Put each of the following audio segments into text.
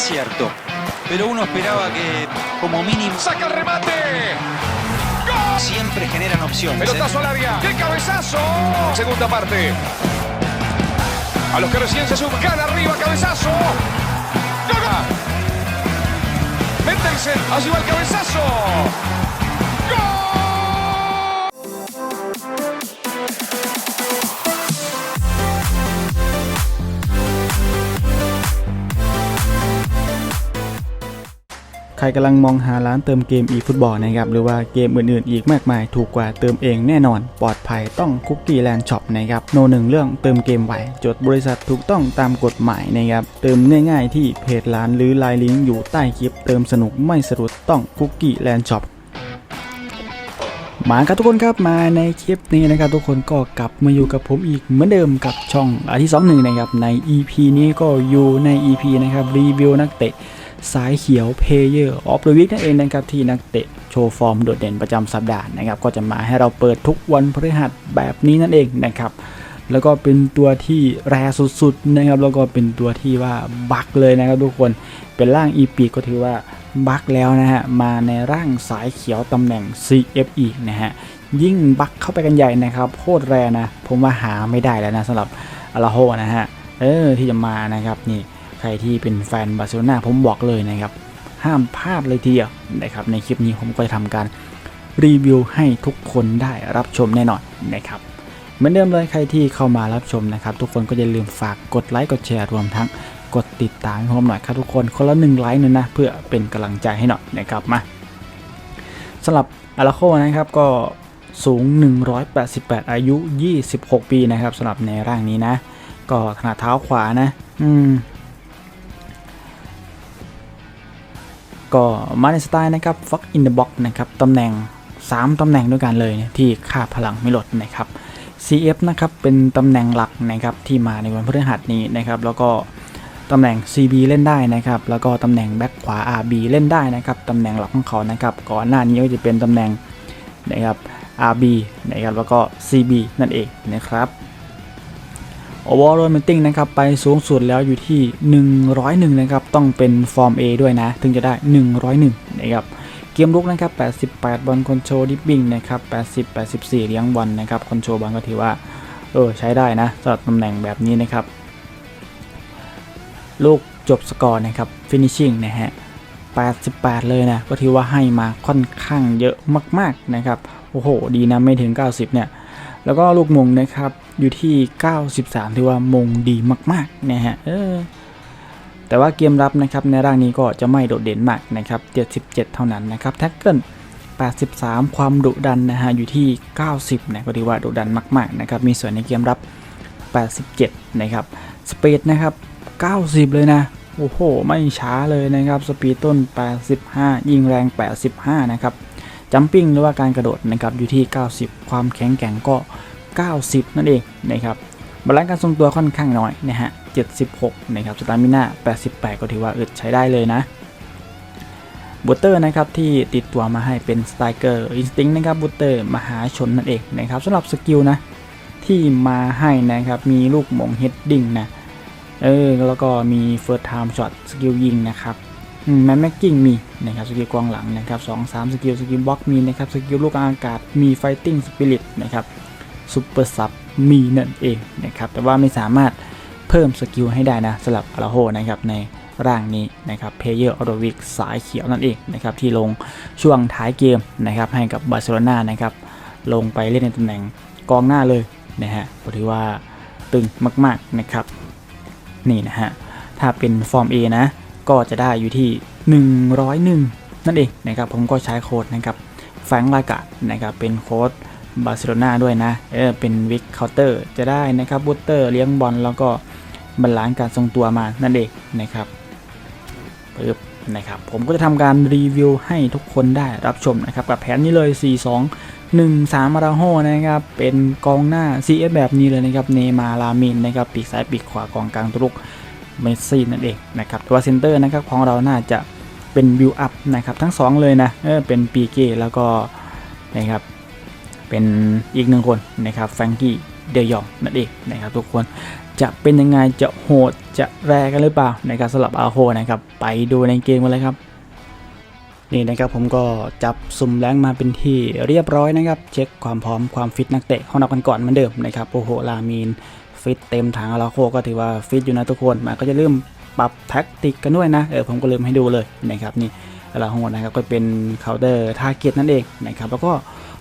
es cierto. Pero uno esperaba que, como mínimo, ¡Saca el remate! siempre generan opciones. ¿eh? Pelotazo al área. ¡Qué cabezazo! Segunda parte. A los que recién se suben. Gana arriba, cabezazo. ¡Gol! Métense. Allí va el cabezazo. ใครกำลังมองหาร้านเติมเกม eFootball นะครับหรือว่าเกมอื่นๆ อีกมากมายถูกกว่าเติมเองแน่นอน ปลอดภัยต้องคุกกี้แลนด์ช็อปนะครับโนหนึ่งเรื่องเติมเกมไหวจดบริษัทถูกต้องตามกฎหมายนะครับเติมง่ายๆที่เพจร้านหรือไลน์ลิงก์อยู่ใต้คลิป เติมสนุกไม่สะดุดต้องคุกกี้แลนด์ช็อปมาครับทุกคนครับมาในคลิปนี้นะครับทุกคนก็กลับมาอยู่กับผมอีกเหมือนเดิมกับช่องอาที่สองหนึ่งนะครับใน EP นี้ก็อยู่ใน EP นะครับรีวิวนักเตะ สายเขียว Player of the Week นั่นเองนะครับที่นักเตะโชว์ฟอร์มโดดเด่นประจำสัปดาห์นะครับก็จะมาให้เราเปิดทุกวันพฤหัสแบบนี้นั่นเองนะครับแล้วก็เป็นตัวที่แรสุดๆนะครับแล้วก็เป็นตัวที่ว่าบักเลยนะครับทุกคนเป็นร่าง e p ก็ถือว่าบักแล้วนะฮะมาในร่างสายเขียวตำแหน่ง CFE นะฮะยิ่งบักเข้าไปกันใหญ่นะครับโคตรแรนะ ผมว่าหาไม่ได้แล้วนะสำหรับอาราโฮนะฮะเออที่จะมานะครับนี่ ใครที่เป็นแฟนบาร์เซโลนาผมบอกเลยนะครับ ห้ามพลาดเลยทีเดียวนะครับ ในคลิปนี้ผมก็จะทำการรีวิวให้ทุกคนได้รับชมแน่นอนนะครับเหมือนเดิมเลยใครที่เข้ามารับชมนะครับ ทุกคนก็อย่าลืมฝากกดไลค์กดแชร์รวมทั้งกดติดตามผมหน่อยครับทุกคนคนละหนึ่งไลค์หนึงนะเพื่อเป็นกำลังใจให้หน่อยนะครับมาสำหรับอาราโคนะครับก็สูง 188 อายุ 26 ปีนะครับสำหรับในร่างนี้นะ ก็ขนาดเท้าขวานะ อืม ก็มาในสไตล์นะครับ Fuck in the box นะครับตำแหน่ง 3ตำแหน่งด้วยกันเลยเนี่ยที่ค่าพลังไม่ลดนะครับ CF นะครับเป็นตำแหน่งหลักนะครับที่มาในวันพฤหัสนี้นะครับแล้วก็ตำแหน่ง CB เล่นได้นะครับแล้วก็ตำแหน่งแบ็คขวา RB เล่นได้นะครับตำแหน่งหลักของเขานะครับก่อนหน้านี้ก็จะเป็นตำแหน่งนะครับ RB นะครับแล้วก็ CB นั่นเองนะครับ โอเวอร์โรมิติ้งนะครับไปสูงสุดแล้วอยู่ที่ 101 นะครับ ต้องเป็นฟอร์ม A ด้วยนะ ถึงจะได้ 101 นะครับ เกมลุกนะครับ 88 บอลคอนโทรลดิปปิ้งนะครับ 80 84 เลี้ยงบอลนะครับคอนโทรลบอลก็ถือว่า เออ ใช้ได้นะสำหรับตำแหน่งแบบนี้นะครับ ลูกจบสกอร์นะครับฟินิชชิ่งนะฮะ 88 เลยนะ ก็ถือว่าให้มาค่อนข้างเยอะมาก ๆ นะครับ โอ้โห ดีนะ ไม่ถึง 90 เนี่ย แล้วก็ลูกมงนะครับอยู่ที่ 93 ถือว่ามงดีมากๆนะฮะเออแต่ว่าเกมรับนะครับในร่างนี้ก็จะไม่โดดเด่นมากนะครับ 77 เท่านั้นนะครับแท็กเกิล83 ความดุดันนะฮะอยู่ที่ 90นะก็ถือว่าดุดันมากๆนะครับมีส่วนในเกมรับ 87 นะครับสปีดนะครับ 90 เลยนะโอ้โห ไม่ช้าเลยนะครับ สปีดต้น 85 ยิงแรง 85 นะครับ จัมปิ้งหรือว่าการกระโดดนะครับอยู่ที่ 90 ความแข็งแกร่งก็ 90 นั่นเองนะครับบาลานซ์การทรงตัวค่อนข้างน้อยนะฮะ 76 นะครับสตามิน่า 88 ก็ถือว่าอึดใช้ได้เลยนะบูเตอร์นะครับที่ติดตัวมาให้เป็นสไตเกอร์อินสติ้งนะครับบูเตอร์มหาชนนั่นเองนะครับสำหรับสกิลนะที่มาให้นะครับ มีลูกหมงเฮดดิ้งนะ เออ แล้วก็มีเฟิร์สไทม์ช็อตสกิลยิงนะครับ แมนแม็กกิ้งมีนะครับสกิลกองหลังนะครับสองสามสกิลสกิลบล็อกมีนะครับสกิลลูกอากาศมีไฟติ้งสปิริตนะครับซูเปอร์ซับมีนั่นเองนะครับแต่ว่าไม่สามารถเพิ่มสกิลให้ได้นะสำหรับอาราโฮนะครับในร่างนี้นะครับเพเยอร์ออโรวิกสายเขียวนั่นเองนะครับที่ลงช่วงท้ายเกมนะครับให้กับบาร์เซโลนานะครับลงไปเล่นในตำแหน่งกองหน้าเลยนะฮะก็ถือว่าตึงมากๆนะครับนี่นะฮะถ้าเป็นฟอร์ม A นะ ก็จะได้อยู่ที่ 101 นั่นเองนะครับผมก็ใช้โค้ดนะครับแฟงลากานะครับเป็นโค้ดบาร์เซโลนาด้วยนะเออเป็นวิกเคาน์เตอร์จะได้นะครับบูตเตอร์เลี้ยงบอลแล้วก็บรรลานซ์การทรงตัวมานั่นเองนะครับปึ๊บนะครับผมก็จะทำการรีวิวให้ทุกคนได้รับชมนะครับกับแผนนี้เลย 4 2 1 3มาราโฮนะครับเป็นกองหน้า CF แบบนี้เลยนะครับเนมาลามินนะครับปีกซ้ายปีกขวากองกลางตุก เมสซี่นั่นเองนะครับตัวเซนเตอร์นะครับของเราน่าจะเป็นบิวอัพนะครับทั้ง 2 เลยนะเออเป็นปีเก้แล้วก็นะครับเป็นอีกหนึ่งคนนะครับแฟรงกี้เดยองนั่นเองนะครับทุกคนจะเป็นยังไงจะโหดจะแรงกันหรือเปล่านะครับสำหรับอาโคนะครับไปดูในเกมกันเลยครับ นี่นะครับผมก็จับสุ่มแรงมาเป็นที่เรียบร้อยนะครับ เช็คความพร้อมความฟิตนักเตะเข้านับกันก่อนเหมือนเดิมนะครับโอ้โหลามีนฟิตเต็มถังอาราโคก็ถือว่าฟิตอยู่นะทุกคนมาก็จะเริ่มปรับแท็กติกกันด้วยนะเออผมก็ลืมให้ดูเลยนะครับนี่อาราโคนะครับก็เป็นเคาน์เตอร์ทาร์เก็ตนั่นเองนะครับแล้วก็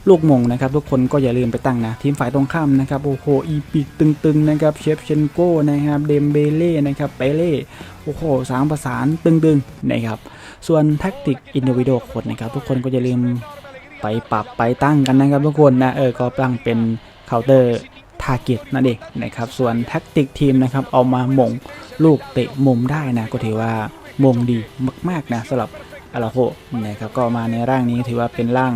ลูกมงนะครับทุกคนก็อย่าลืมไปตั้งนะ ทีมฝ่ายตรงข้ามนะครับโอ้โหอีปิกตึงๆนะครับเชฟเชนโก้นะครับเดมเบเล่นะครับเปเล่โอ้โหสามประสานตึงๆนะครับ ส่วนแท็กติกอินดิวิโดคนนะครับทุกคนก็อย่าลืมไปปรับไปตั้งกันนะครับทุกคนนะเออก็ตั้งเป็นเคาน์เตอร์ทาร์เก็ตนั่นเองนะครับส่วนแท็กติกทีมนะครับเอามาหม่งลูกเตะมุมได้นะก็ถือว่ามงดีมากๆนะสำหรับอาราโคนะครับก็มาในร่างนี้ถือว่าเป็นร่าง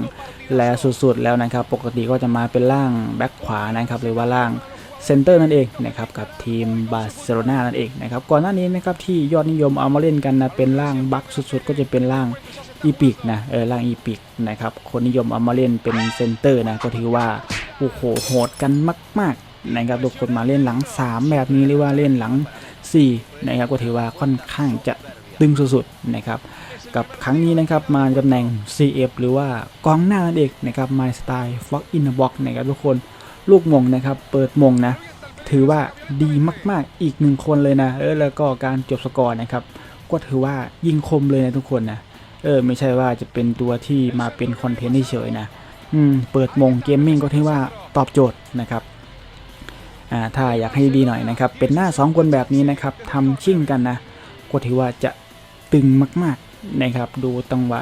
แลสุดๆแล้วนะครับ ปกติก็จะมาเป็นร่างแบ็คขวานะครับหรือว่าร่าง เซนเตอร์นั่นเองนะครับกับทีมบาร์เซโลนานั่นเองนะครับก่อนหน้านี้นะครับที่ยอดนิยมเอามาเล่นกันนะเป็นร่างบัคสุดๆ ก็จะเป็นร่างอีพิกนะเออร่างอีพิกนะครับคนนิยมเอามาเล่นเป็นเซนเตอร์นะก็ถือว่าโอ้โหโหดกันมากๆนะครับทุกคนมาเล่นหลัง 3 แบบนี้หรือว่าเล่นหลัง4นะครับก็ถือว่าค่อนข้างจะตึงสุดๆนะครับกับครั้งนี้นะครับมาตำแหน่ง CF หรือว่ากองหน้านั่นเองนะครับมาสไตล์ฟ็อกอินบ็อกนะครับทุกคน ลูกมงนะครับ เปิดมงนะ ถือว่าดีมากๆอีกหนึ่งคนเลยนะ เออแล้วก็การจบสกอร์นะครับ ก็ถือว่ายิงคมเลยนะทุกคนนะ เออ ไม่ใช่ว่าจะเป็นตัวที่มาเป็นคอนเทนต์เฉยนะ อืม เปิดมงเกมมิ่งก็ถือว่าตอบโจทย์นะครับ อ่า ถ้าอยากให้ดีหน่อยนะครับ เป็นหน้า 2 คนแบบนี้นะครับทำชิ่งกันนะ ก็ถือว่าจะตึงมาก ๆนะครับ ดูจังหวะ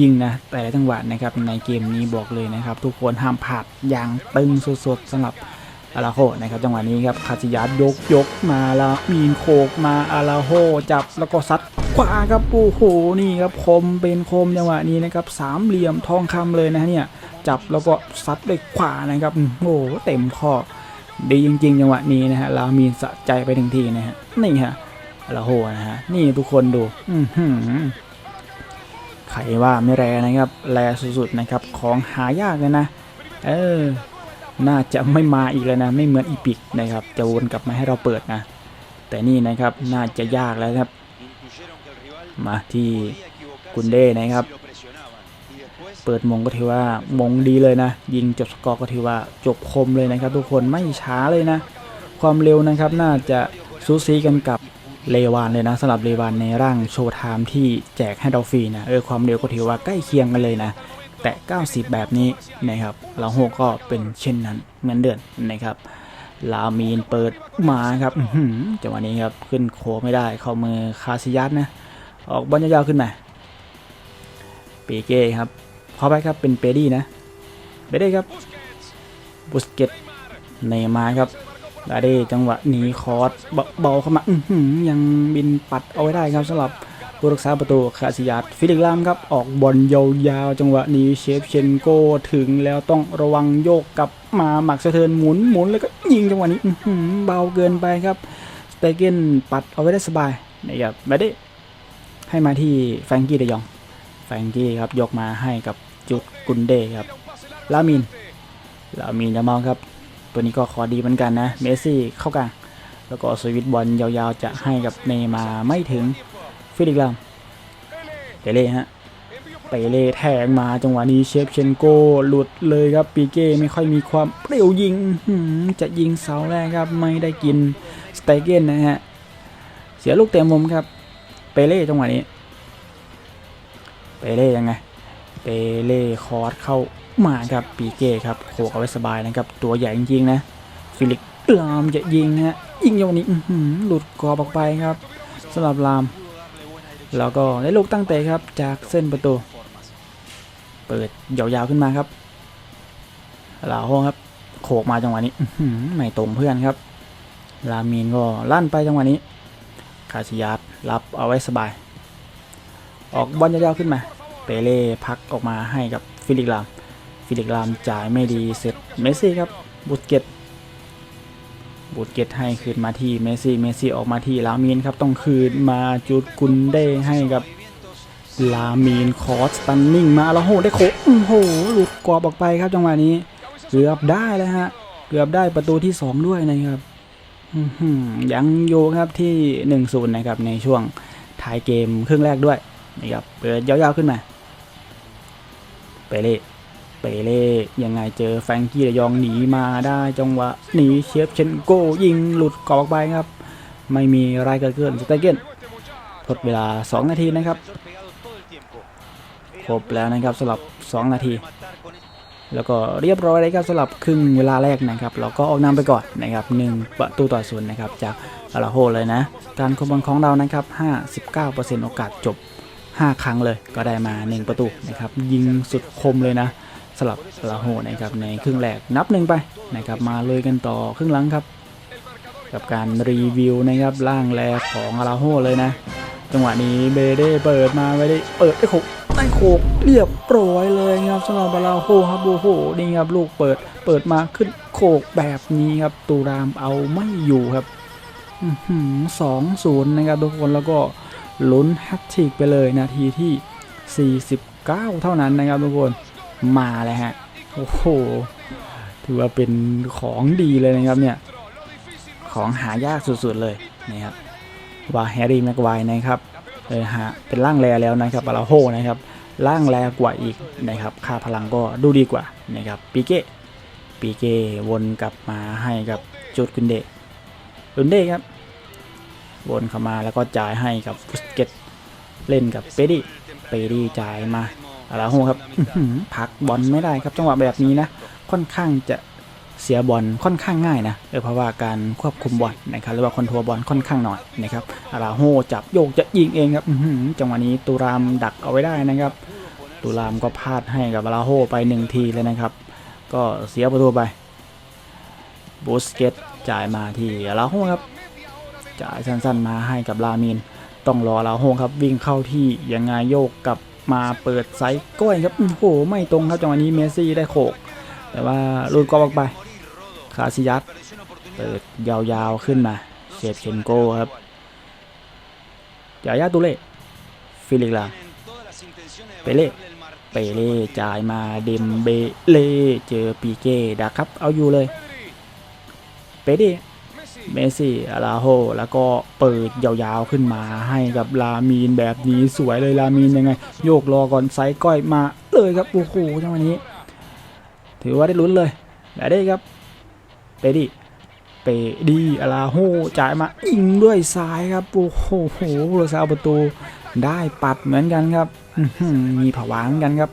ยิงนะแต่ละจังหวะนะครับในเกมนี้บอกเลยนะครับ ทุกคนห้ามพลาดอย่างตึงสุดๆสำหรับอาราโฮนะครับจังหวะนี้ครับคาซิยัสยกยกมาแล้วมีนโคกมาอาราโฮจับแล้วก็ซัดขวาครับโอ้โหนี่ครับคมเป็นคมจังหวะนี้นะครับสามเหลี่ยมทองคำเลยนะเนี่ยจับแล้วก็ซัดด้วยขวานะครับโอ้โหเต็มข้อดีจริงๆจังหวะนี้นะฮะลามีนสะใจไปถึงทีนะฮะนี่ฮะอาราโฮนะฮะนี่ทุกคนดู อือหือ ว่าไม่แรนะครับแรสุดๆนะครับของหายากเลยนะ เออ น่าจะไม่มาอีกแล้วนะ ไม่เหมือนอีพิกนะครับ จะวนกลับมาให้เราเปิดนะ แต่นี่นะครับน่าจะยากแล้วครับ มาที่กุนเด้นะครับ เปิดมงก็ถือว่ามงดีเลยนะ ยิงจบสกอร์ก็ถือว่าจบคมเลยนะครับ ทุกคนไม่ช้าเลยนะ ความเร็วนะครับน่าจะซูซีกันกับ เลวานเลยนะสำหรับเลวานในร่างโชว์ไทม์ที่แจกให้เราฟรีนะเออความเร็วก็ถือว่าใกล้เคียงกันเลยนะแต่ 90 แบบนี้นะครับลาโฮก็เป็นเช่นนั้นเหมือนเดิมนะครับลามีนเปิดมาครับจังหวะนี้ครับขึ้นโคไม่ได้ เข้ามือคาซิยัสนะ ออกบอลยาวๆขึ้นมาเปเก้ครับพอไปครับเป็นเปดี้นะเปเด้ครับบุสเกตเนมาครับ ดาเด้จังหวะหนีคอร์สเบาเข้ามาอืยังบินปัดเอาไว้ได้ครับสำหรับผู้รักษาประตูคาซิยัสฟิลิกลามครับออกบอลยาวๆจังหวะนี้เชฟเชนโกถึงแล้วต้องระวังโยกกลับมาหมักสะเทินหมุนหมุนแล้วก็ยิงจังหวะนี้อืเบาเกินไปครับสเตเกนปัดเอาไว้ได้สบายนะครับไม่ได้ให้มาที่แฟรงกี้เดยอง แฟรงกี้ครับยกมาให้กับจุดกุนเดครับลามินลามินจะมองครับ ตัวนี้ก็ขอดีเหมือนกันนะ เมสซี่เข้ากลาง แล้วก็สวิตบอลยาวๆจะให้กับเนย์มาไม่ถึงฟิลิกลามเปเล่ฮะเปเล่แทงมาจังหวะนี้เชฟเชนโกหลุดเลยครับปีเก้ไม่ค่อยมีความเปรี้ยวยิงจะยิงเสาแรกครับไม่ได้กินสเตเกนนะฮะเสียลูกเต็มมุมครับเปเล่จังหวะนี้เปเล่ยังไงเปเล่คอร์สเข้า มาครับปีเก้ครับโขกเอาไว้สบายนะครับตัวใหญ่จริงๆนะฟิลิกลามจะยิงฮะยิงอย่างนี้อื้หลุดกรอบออกไปครับสำหรับลาม แล้วก็ได้ลูกตั้งเตะครับจากเส้นประตู เปิดยาวๆขึ้นมาครับลาโฮครับ โขกมาจังหวะนี้อื้อหือไม่ตรงเพื่อนครับ ลามีนก็ลั่นไปจังหวะนี้ คาซิยัสรับเอาไว้สบาย ออกบอลยาวๆขึ้นมา เปเล่พักออกมาให้กับฟิลิกลาม ฟิลิกลามจ่ายไม่ดีเสร็จเมสซี่ครับบุสเกตบุสเกตให้คืนมาที่เมสซี่เมสซี่ออกมาที่ลามีนครับต้องคืนมาจุดกุนเด้ให้กับลามีนคอสตันนิ่งมาแล้วโหได้โคโอ้โหหลุดกรอบออกไปครับจังหวะนี้เกือบได้แล้วฮะเกือบได้ประตูที่ 2 ด้วยนะครับอื้อหือยังอยู่ครับที่1นศูนย์นะครับในช่วงท้ายเกมครึ่งแรกด้วยนะครับเปิดยาวๆขึ้นมาเปเล่ เปเล่ยังไงเจอแฟงกี้ระยองหนีมาได้จังหวะหนีเชฟเชนโกยิงหลุดกรอบไปครับ ไม่มีอะไรเกิดขึ้นสเตเกนทดเวลา 2 นาทีนะครับครบแล้วนะครับสำหรับ 2 นาที แล้วก็เรียบร้อยเลยครับสำหรับครึ่งเวลาแรกนะครับเราก็ออกนำไปก่อนนะครับ1ประตูต่อศูนย์นะครับจากอาราโฮเลยนะ การครบบอลของเรานะครับ59%โอกาสจบ 5 ครั้งเลยก็ได้มา 1 ประตูนะครับยิงสุดคมเลยนะ สำหรับอาโฮนะครับในครึ่งแรกนับหนึ่งไปนะครับมาเลยกันต่อครึ่งหลังครับ กับการรีวิวนะครับล่างแรกของอาโฮเลยนะ จังหวะนี้เบเด้เปิดมาไม่ได้เปิดได้โขกได้โขกเรียบร้อยเลยครับสำหรับอาราโฮครับโอ้โหนี่ครับลูกเปิดเปิดมาขึ้นโขกแบบนี้ครับตูรามเอาไม่อยู่ครับสองศูนย์นะครับทุกคนแล้วก็ลุ้นแฮตทริกไปเลยนาทีที่ 49 เท่านั้นนะครับทุกคน มาแล้วฮะ โอ้โห ถือว่าเป็นของดีเลยนะครับเนี่ย ของหายากสุดๆเลยนะครับว่าแฮร์รี่แม็กไวน์นะครับเออฮะเป็นร่างแรแล้วนะครับอาราโฮนะครับร่างแรกว่าอีกนะครับ ค่าพลังก็ดูดีกว่านะครับปีเก้ปีเก้วนกลับมาให้กับจุดกุนเดกุนเดครับ วนเข้ามาแล้วก็จ่ายให้กับฟุสเกตเล่นกับเปดี้เปดี้จ่ายมา อาราโฮครับอื้อหือผลักบอลไม่ได้ครับจังหวะแบบนี้นะ ค่อนข้างจะเสียบอลค่อนข้างง่ายนะเออเพราะว่าการควบคุมบอลนะครับหรือว่าคอนโทรลบอลค่อนข้างหน่อยนะครับอาราโฮจับโยกจะยิงเองครับจังหวะนี้ตูรามดักเอาไว้ได้นะครับตูรามก็พลาดให้กับอาราโฮไปหนึ่งทีเลยนะครับ ก็เสียประตูไปบูสเกตจ่ายมาที่อาราโฮครับจ่ายสั้นๆมาให้กับลามิน ต้องรออาราโฮครับวิ่งเข้าที่ยังไงโยกกับ มาเปิดไซส์ก้อยครับโอ้โหไม่ตรงครับจังหวะนี้เมสซี่ได้โขก แต่ว่าลุดกอบออกไป คาซิยัสเปิดยาวๆขึ้นมาเชฟเชนโกครับยายาตุเล่ฟิลิกลาเปเล่เปเล่จ่ายมาเดมเบเล่เจอปีเก้ดักครับเอาอยู่เลย เปเด้ เมสซี่อาราโฮแล้วก็เปิดยาวๆขึ้นมาให้กับลามีนแบบนี้สวยเลยลามีนยังไง โยกรอก่อนไซก้อยมาเลยครับโอ้โหจังหวะนี้ ถือว่าได้ลุ้นเลยและได้ครับเปดีเปดีอาราโฮจ่ายมายิงด้วยซ้ายครับโอ้โหโหโรซาประตูได้ปัดเหมือนกันครับมีผวาเหมือนกันครับ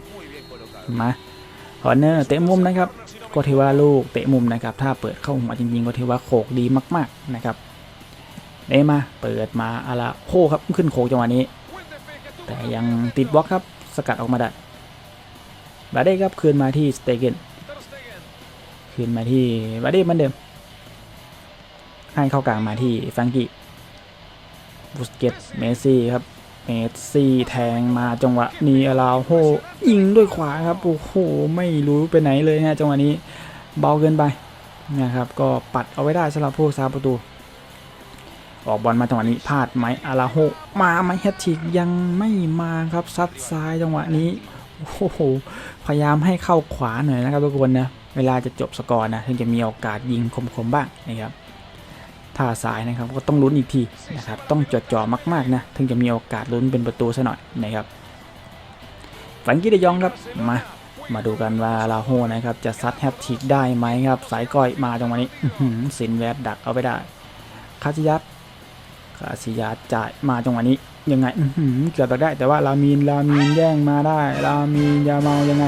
มาฮอนเนอร์เตะมุมนะครับ ก็ถือว่าลูกเตะมุมนะครับ ถ้าเปิดเข้าหัวจริงๆ ก็ถือว่าโขกดีมากๆนะครับเนมาเปิดมาอาราโฮครับขึ้นโขกจังหวะนี้ แต่ยังติดบล็อกครับสกัดออกมาได้บาเด้ครับคืนมาที่สเตเกนคืนมาที่บาเด้เหมือนเดิม ให้เข้ากลางมาที่ฟังกี้บุสเกตเมซี่ครับ เมสซี่แทงมาจังหวะนี้อาราโฮยิงด้วยขวาครับโอ้โหไม่รู้ไปไหนเลยนะจังหวะนี้เบาเกินไปนะครับก็ปัดเอาไว้ได้สำหรับผู้สาประตู ออกบอลมาจังหวะนี้พลาดไหมอาราโฮมาไหมแฮตทริกยังไม่มาครับซัดซ้ายจังหวะนี้โอ้โหพยายามให้เข้าขวาหน่อยนะครับทุกคนนะเวลาจะจบสกอร์นะถึงจะมีโอกาสยิงคมๆบ้างนะครับ ถ้าสายนะครับ ก็ต้องลุ้นอีกทีนะครับ ต้องจดจ่อมากๆนะ ถึงจะมีโอกาสลุ้นเป็นประตูซะหน่อยนะครับฟังกี้เดยองครับ มา มาดูกันว่าลาโฮนะครับ จะซัดแฮตทิกได้ไหมครับ สายก้อยมาจังวะนี้อื้อหือสินแวบดักเอาไปได้ คาซิยัสคาซิยัสจ่ายมาจังหวะนี้ยังไงหือเกือบได้ แต่ว่าลามีนลามีนแย่งมาได้ ลามีนยาเมายังไง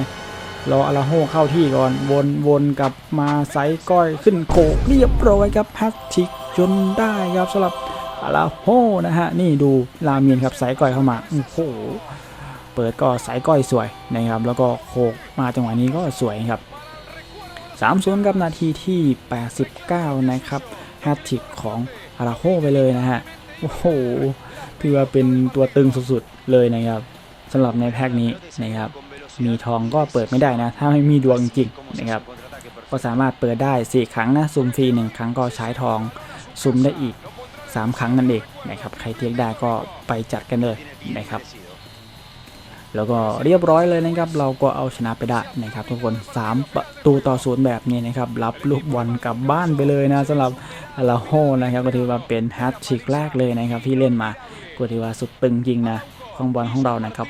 รออาราโฮเข้าที่ก่อนวนวนกลับมาไซส์ก้อยขึ้นโขกเรียบร้อยครับแฮตทิก จนได้ครับสำหรับอาราโฮนะฮะ นี่ดูลามีนครับไซส์ก้อยเข้ามา โอ้โห เปิดก็ไซส์ก้อยสวยนะครับ แล้วก็โขกมาจังหวะนี้ก็สวยครับ3 0ครับนาทีที่ 89 นะครับแฮตทิกของอาราโฮไปเลยนะฮะ โอ้โหถือว่าเป็นตัวตึงสุดๆเลยนะครับสำหรับในแพ็กนี้นะครับ มีทองก็เปิดไม่ได้นะ ถ้าไม่มีดวงจริงๆนะครับ ก็สามารถเปิดได้ 4 ครั้งนะซุมฟรี 1 ครั้งก็ใช้ทอง ซุ่มได้อีก 3 ครั้งนั่นเองนะครับใครเทียกได้ก็ไปจัดกันเลยนะครับ แล้วก็เรียบร้อยเลยนะครับ เราก็เอาชนะไปได้นะครับ ทุกคน3ประตูต่อศูนย์แบบนี้นะครับ รับลูกบอลกลับบ้านไปเลยนะสำหรับอาราโฮนะครับก็ถือว่าเป็นแฮตทริกแรกเลยนะครับที่เล่นมาก็ถือว่าสุดตึงจริงนะของบอลของเรานะครับ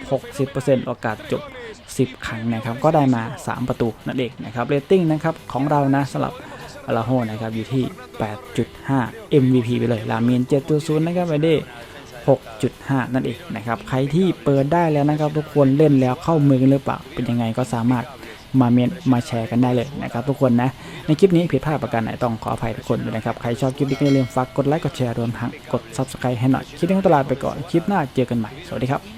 60%โอกาสจบ 10 ครั้งนะครับ ก็ได้มา 3 ประตูนั่นเองนะครับ เรตติ้งนะครับของเรานะสำหรับ อาราโฮนะครับอยู่ที่ 8.5 MVP ไปเลยลาเมียน7.0นะครับไปได้6.5 นั่นเองนะครับใครที่เปิดได้แล้วนะครับ ทุกคนเล่นแล้วเข้ามือกันหรือเปล่า เป็นยังไงก็สามารถมาเมนมาแชร์กันได้เลยนะครับ ทุกคนนะ ในคลิปนี้ผิดพลาดประการไหนต้องขออภัยทุกคนด้วยนะครับ ใครชอบคลิปนี้ก็อย่าลืมฝากกดไลค์กดแชร์รวมทั้งกด subscribe ให้หน่อยคลิปนี้ตลาดไปก่อนคลิปหน้าเจอกันใหม่ สวัสดีครับ